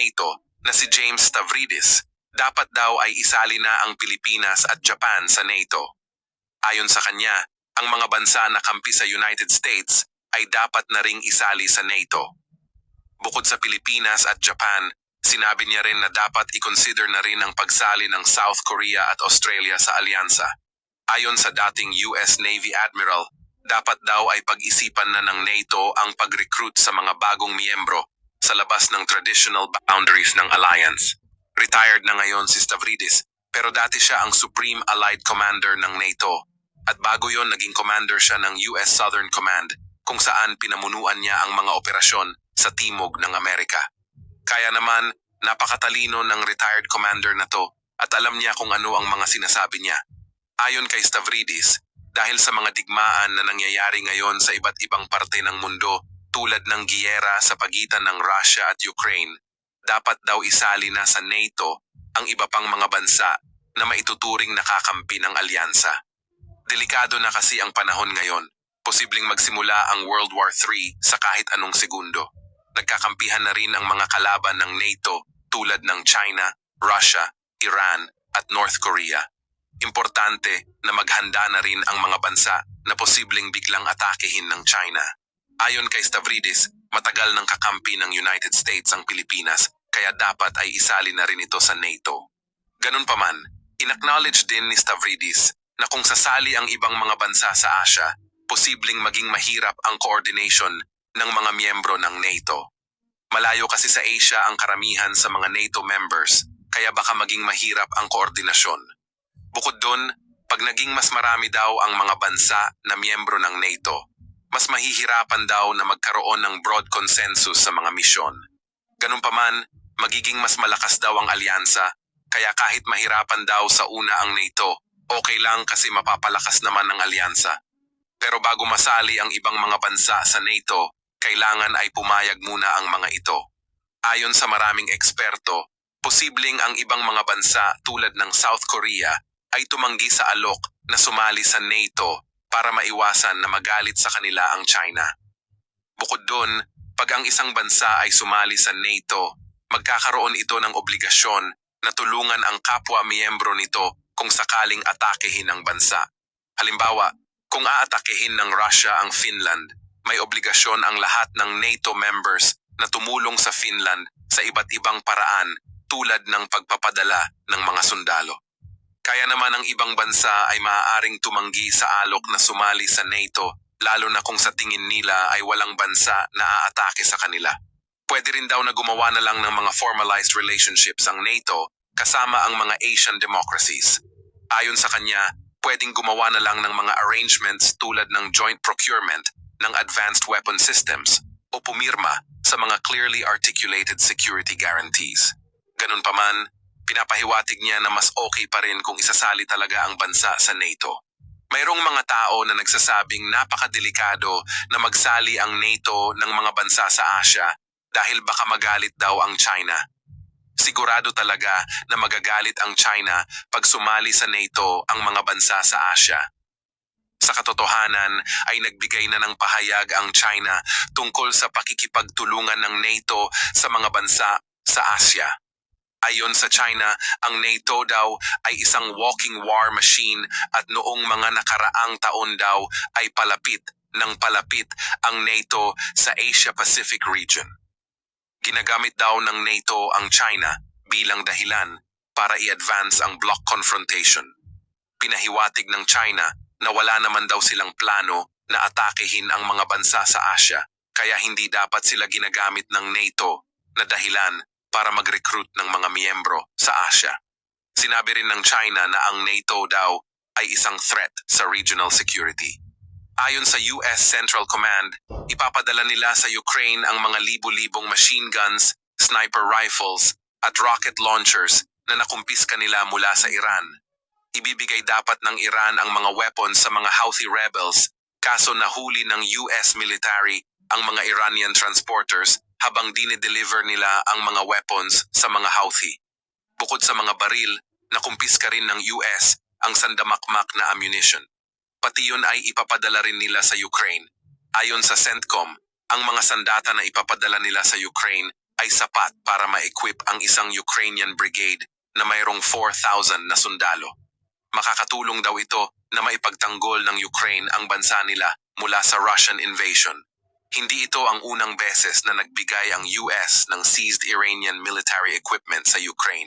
NATO na si James Stavridis, dapat daw ay isali na ang Pilipinas at Japan sa NATO. Ayon sa kanya, ang mga bansa na kampi sa United States ay dapat na ring isali sa NATO. Bukod sa Pilipinas at Japan, sinabi niya rin na dapat i-consider na rin ang pagsali ng South Korea at Australia sa alyansa. Ayon sa dating US Navy Admiral, dapat daw ay pag-isipan na ng NATO ang pag-recruit sa mga bagong miyembro sa labas ng traditional boundaries ng alliance. Retired na ngayon si Stavridis, pero dati siya ang Supreme Allied Commander ng NATO. At bago yon naging commander siya ng US Southern Command, kung saan pinamunuan niya ang mga operasyon sa timog ng Amerika. Kaya naman, napakatalino ng retired commander na to at alam niya kung ano ang mga sinasabi niya. Ayon kay Stavridis, dahil sa mga digmaan na nangyayari ngayon sa iba't ibang parte ng mundo tulad ng giyera sa pagitan ng Russia at Ukraine, dapat daw isali na sa NATO ang iba pang mga bansa na maituturing nakakampi ng alyansa. Delikado na kasi ang panahon ngayon. Posibleng magsimula ang World War III sa kahit anong segundo. Nagkakampihan na rin ang mga kalaban ng NATO tulad ng China, Russia, Iran at North Korea. Importante na maghanda na rin ang mga bansa na posibleng biglang atakehin ng China. Ayon kay Stavridis, matagal ng kakampi ng United States ang Pilipinas kaya dapat ay isali na rin ito sa NATO. Ganun pa man, inacknowledge din ni Stavridis na kung sasali ang ibang mga bansa sa Asia, posibleng maging mahirap ang coordination ng mga miyembro ng NATO. Malayo kasi sa Asia ang karamihan sa mga NATO members, kaya baka maging mahirap ang koordinasyon. Bukod doon, pag naging mas marami daw ang mga bansa na miyembro ng NATO, mas mahihirapan daw na magkaroon ng broad consensus sa mga misyon. Ganun pa magiging mas malakas daw ang alyansa, kaya kahit mahirapan daw sa una ang NATO, okay lang kasi mapapalakas naman ang alyansa. Pero bago masali ang ibang mga bansa sa NATO, kailangan ay pumayag muna ang mga ito. Ayon sa maraming eksperto, posibleng ang ibang mga bansa tulad ng South Korea ay tumanggi sa alok na sumali sa NATO para maiwasan na magalit sa kanila ang China. Bukod doon, pag ang isang bansa ay sumali sa NATO, magkakaroon ito ng obligasyon na tulungan ang kapwa miyembro nito kung sakaling atakehin ng bansa. Halimbawa, kung aatakehin ng Russia ang Finland, may obligasyon ang lahat ng NATO members na tumulong sa Finland sa iba't ibang paraan tulad ng pagpapadala ng mga sundalo. Kaya naman ang ibang bansa ay maaaring tumanggi sa alok na sumali sa NATO lalo na kung sa tingin nila ay walang bansa na aatake sa kanila. Pwede rin daw na gumawa na lang ng mga formalized relationships ang NATO kasama ang mga Asian democracies. Ayon sa kanya, pwedeng gumawa na lang ng mga arrangements tulad ng joint procurement ng advanced weapon systems o pumirma sa mga clearly articulated security guarantees. Ganun pa man, pinapahiwatig niya na mas okay pa rin kung isasali talaga ang bansa sa NATO. Mayroong mga tao na nagsasabing napakadelikado na magsali ang NATO ng mga bansa sa Asia dahil baka magalit daw ang China. Sigurado talaga na magagalit ang China pag sumali sa NATO ang mga bansa sa Asia. Sa katotohanan ay nagbigay na ng pahayag ang China tungkol sa pakikipagtulungan ng NATO sa mga bansa sa Asia. Ayon sa China, ang NATO daw ay isang walking war machine at noong mga nakaraang taon daw ay palapit ng palapit ang NATO sa Asia-Pacific region. Ginagamit daw ng NATO ang China bilang dahilan para i-advance ang block confrontation. Pinahiwatig ng China na wala naman daw silang plano na atakehin ang mga bansa sa Asia kaya hindi dapat sila ginagamit ng NATO na dahilan para mag-recruit ng mga miyembro sa Asia. Sinabi rin ng China na ang NATO daw ay isang threat sa regional security. Ayon sa US Central Command, ipapadala nila sa Ukraine ang mga libu-libong machine guns, sniper rifles, at rocket launchers na nakumpiska nila mula sa Iran. Ibibigay dapat ng Iran ang mga weapons sa mga Houthi rebels kaso nahuli ng US military ang mga Iranian transporters habang dinideliver nila ang mga weapons sa mga Houthi. Bukod sa mga baril, nakumpiska rin ng US ang sandamakmak na ammunition. Pati yun ay ipapadala rin nila sa Ukraine. Ayon sa CENTCOM, ang mga sandata na ipapadala nila sa Ukraine ay sapat para ma-equip ang isang Ukrainian brigade na mayroong 4,000 na sundalo. Makakatulong daw ito na maipagtanggol ng Ukraine ang bansa nila mula sa Russian invasion. Hindi ito ang unang beses na nagbigay ang US ng seized Iranian military equipment sa Ukraine.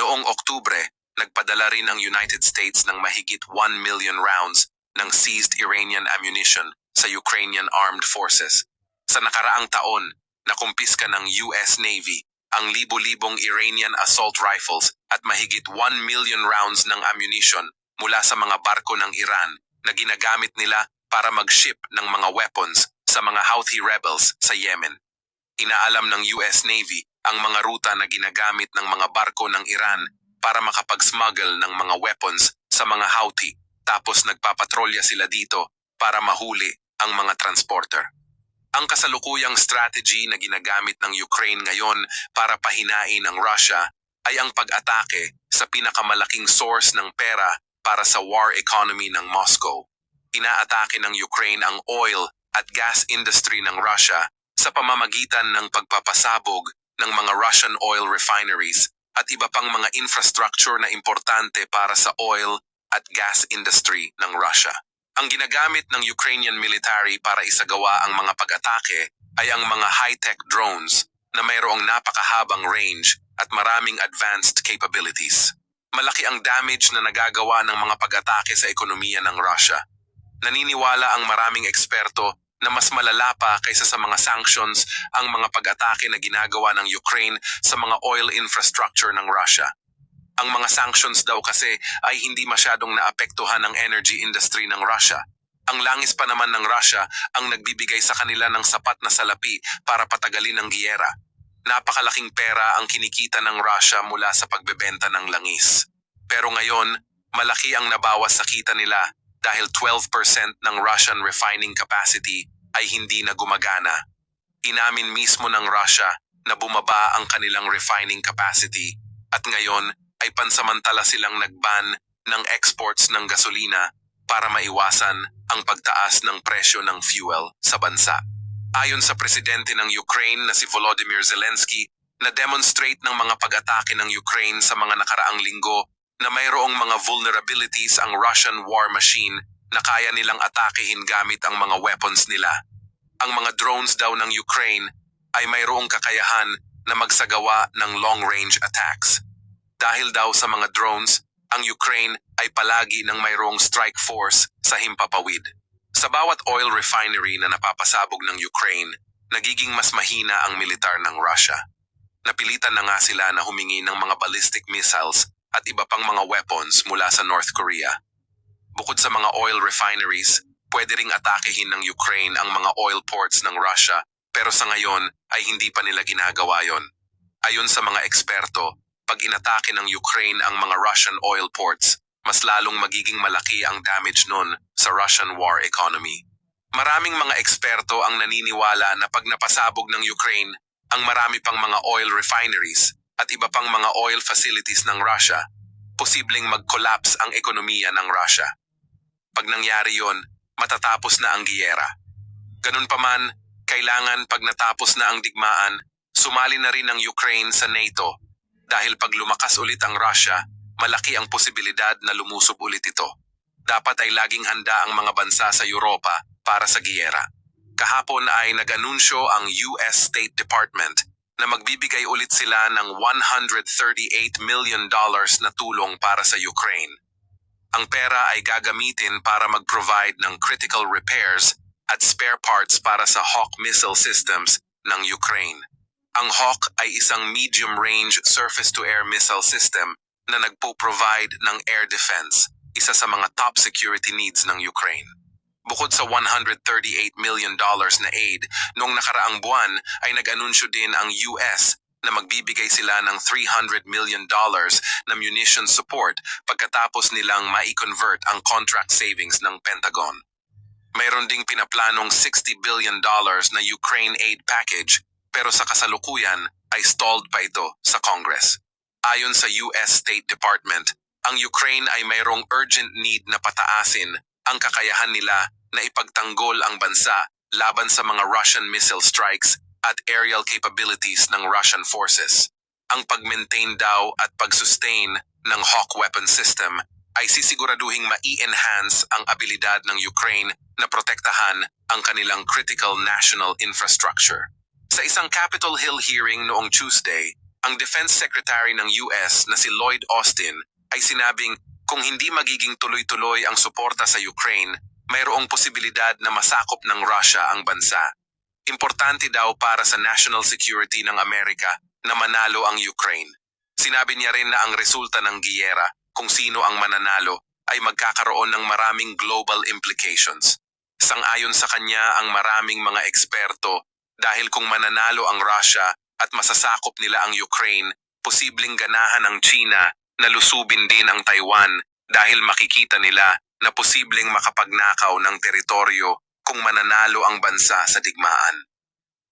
Noong Oktubre, nagpadala rin ang United States ng mahigit 1 million rounds ng seized Iranian ammunition sa Ukrainian Armed Forces. Sa nakaraang taon, nakumpiska ng US Navy ang libo-libong Iranian assault rifles at mahigit 1 million rounds ng ammunition mula sa mga barko ng Iran na ginagamit nila para mag-ship ng mga weapons sa mga Houthi rebels sa Yemen. Inaalam ng US Navy ang mga ruta na ginagamit ng mga barko ng Iran para makapag-smuggle ng mga weapons sa mga Houthi tapos nagpapatrolya sila dito para mahuli ang mga transporter. Ang kasalukuyang strategy na ginagamit ng Ukraine ngayon para pahinain ang Russia ay ang pag-atake sa pinakamalaking source ng pera para sa war economy ng Moscow. Inaatake ng Ukraine ang oil at gas industry ng Russia sa pamamagitan ng pagpapasabog ng mga Russian oil refineries at iba pang mga infrastructure na importante para sa oil at gas industry ng Russia. Ang ginagamit ng Ukrainian military para isagawa ang mga pag-atake ay ang mga high-tech drones na mayroong napakahabang range at maraming advanced capabilities. Malaki ang damage na nagagawa ng mga pag-atake sa ekonomiya ng Russia. Naniniwala ang maraming eksperto na mas malala pa kaysa sa mga sanctions ang mga pag-atake na ginagawa ng Ukraine sa mga oil infrastructure ng Russia. Ang mga sanctions daw kasi ay hindi masyadong naapektuhan ng energy industry ng Russia. Ang langis pa naman ng Russia ang nagbibigay sa kanila ng sapat na salapi para patagalin ang giyera. Napakalaking pera ang kinikita ng Russia mula sa pagbebenta ng langis. Pero ngayon, malaki ang nabawas sa kita nila dahil 12% ng Russian refining capacity ay hindi na gumagana. Inamin mismo ng Russia na bumaba ang kanilang refining capacity at ngayon ay pansamantala silang nagban ng exports ng gasolina para maiwasan ang pagtaas ng presyo ng fuel sa bansa. Ayon sa presidente ng Ukraine na si Volodymyr Zelensky, na-demonstrate ng mga pag-atake ng Ukraine sa mga nakaraang linggo na mayroong mga vulnerabilities ang Russian war machine na kaya nilang atakehin gamit ang mga weapons nila. Ang mga drones daw ng Ukraine ay mayroong kakayahan na magsagawa ng long-range attacks. Dahil daw sa mga drones, ang Ukraine ay palagi ng mayroong strike force sa himpapawid. Sa bawat oil refinery na napapasabog ng Ukraine, nagiging mas mahina ang militar ng Russia. Napilitan na nga sila na humingi ng mga ballistic missiles at iba pang mga weapons mula sa North Korea. Bukod sa mga oil refineries, pwede ring atakehin ng Ukraine ang mga oil ports ng Russia pero sa ngayon ay hindi pa nila ginagawa yon. Ayon sa mga eksperto, pag inatake ng Ukraine ang mga Russian oil ports, mas lalong magiging malaki ang damage nun sa Russian war economy. Maraming mga eksperto ang naniniwala na pag napasabog ng Ukraine ang marami pang mga oil refineries at iba pang mga oil facilities ng Russia, posibleng mag-collapse ang ekonomiya ng Russia. Pag nangyari yon, matatapos na ang giyera. Ganun pa man, kailangan pag natapos na ang digmaan, sumali na rin ang Ukraine sa NATO dahil pag lumakas ulit ang Russia, malaki ang posibilidad na lumusob ulit ito. Dapat ay laging handa ang mga bansa sa Europa para sa giyera. Kahapon ay nag-anunsyo ang US State Department na magbibigay ulit sila ng 138 million dollars na tulong para sa Ukraine. Ang pera ay gagamitin para mag-provide ng critical repairs at spare parts para sa Hawk missile systems ng Ukraine. Ang Hawk ay isang medium-range surface-to-air missile system na nagpo-provide ng air defense, isa sa mga top security needs ng Ukraine. Bukod sa 138 million dollars na aid, noong nakaraang buwan ay nag-anunsyo din ang US na magbibigay sila ng 300 million dollars na munition support pagkatapos nilang mai-convert ang contract savings ng Pentagon. Mayroon ding pinaplanong 60 billion dollars na Ukraine aid package pero sa kasalukuyan ay stalled pa ito sa Congress. Ayon sa US State Department, ang Ukraine ay mayroong urgent need na pataasin ang kakayahan nila na ipagtanggol ang bansa laban sa mga Russian missile strikes at aerial capabilities ng Russian forces. Ang pag-maintain daw at pag-sustain ng Hawk weapon system ay sisiguraduhing ma-enhance ang abilidad ng Ukraine na protektahan ang kanilang critical national infrastructure. Sa isang Capitol Hill hearing noong Tuesday, ang Defense Secretary ng US na si Lloyd Austin ay sinabing kung hindi magiging tuloy-tuloy ang suporta sa Ukraine, mayroong posibilidad na masakop ng Russia ang bansa. Importante daw para sa national security ng Amerika na manalo ang Ukraine. Sinabi niya rin na ang resulta ng giyera, kung sino ang mananalo, ay magkakaroon ng maraming global implications. Sangayon sa kanya ang maraming mga eksperto dahil kung mananalo ang Russia at masasakop nila ang Ukraine, posibleng ganahan ng China na lusubin din ang Taiwan dahil makikita nila na posibleng makapagnakaw ng teritoryo kung mananalo ang bansa sa digmaan.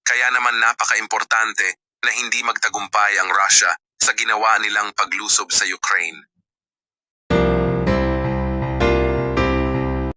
Kaya naman napaka-importante na hindi magtagumpay ang Russia sa ginawa nilang paglusob sa Ukraine.